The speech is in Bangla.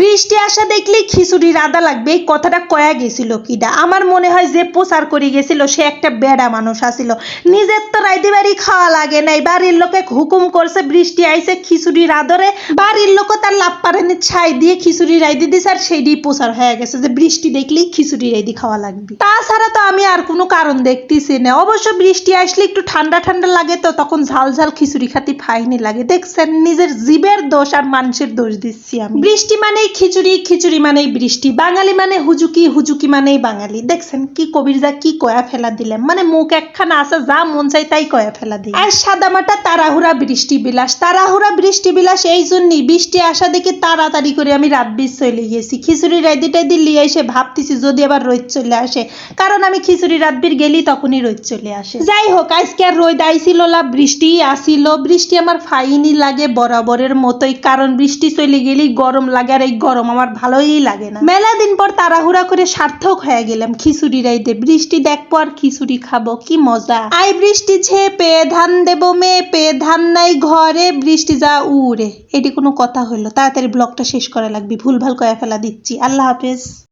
বৃষ্টি আসা দেখলেই খিচুড়ি রাধা লাগবে, এই কথাটা কয়া গেছিল কিডা। আমার মনে হয় যে প্রচার করে গেছিল, সে একটা বেড়া মানুষ আসিল নিজের তো রাইতে বাড়ি খাওয়া লাগে নাই, বাড়ির লোকে হুকুম করছে বৃষ্টি আইছে খিচুড়ি রাধরে বাড়ির লোক তার লাভ পারেনি, ছাই দিয়ে খিচুড়ি রাইদি দিছে আর সেইটাই প্রচার হয়ে গেছে যে বৃষ্টি দেখলেই খিচুড়ি রাইদি খাওয়া লাগবে। তাছাড়া তো আমি আর কোনো কারণ দেখতেছি না। অবশ্য বৃষ্টি আসলে একটু ঠান্ডা ঠান্ডা লাগে তো, তখন ঝাল ঝাল খিচুড়ি খাতে ফাইনি লাগে। দেখছেন, নিজের জীবের দোষ আর মানুষের দোষ দিচ্ছি আমি। বৃষ্টি মানেই খিচুড়ি খিচুড়ি মানেই বৃষ্টি, বাঙালি মানে হুজুকি হুজুকি মানেই বাঙালি। দেখছেন কি কবির যা কি কয়া ফেলা দিলাম মানে মুখ একখানা আছে, যা মন চাই তাই কয়া ফেলা দিই আর সাদামাটা তাড়াহুড়া বৃষ্টি বিলাস, তাড়াহুড়া বৃষ্টি বিলাস, এই জন্যই বৃষ্টি আসা দেখে তাড়াতাড়ি করে আমি রাত বিশ চলে গেছি খিচুড়ি রাইদি টাইদি লিয়ে এসে ভাবতেছি যদি আবার রোদ চলে আসে, কারণ আমি খিচুড়ি রাতবির গেলি তখনই রোদ চলে আসে। যাই হোক, আজকে আর রোদ আইছিল না, বৃষ্টি আসিল। বৃষ্টি আমার ফাইনি লাগে বরাবরের মতোই, কারণ বৃষ্টি চলে গেলেই গরম লাগে আর এই গরম, আমার ভালোই লাগে না। মেলা দিন পর তাড়াহুড়া করে সার্থক হয়ে গেলাম খিচুড়ি রাইতে। বৃষ্টি দেখব আর খিচুড়ি খাব, কি মজা। আই বৃষ্টি ঝেপে, ধান দেবো মেয়ে মেপে, ধান নাই ঘরে, বৃষ্টি যা উড়ে। এটি কোনো কথা হলো তাড়াতাড়ি ব্লগটা শেষ করা লাগবে, ভুলভাল কয়া ফেলা দিচ্ছি। আল্লাহ হাফেজ।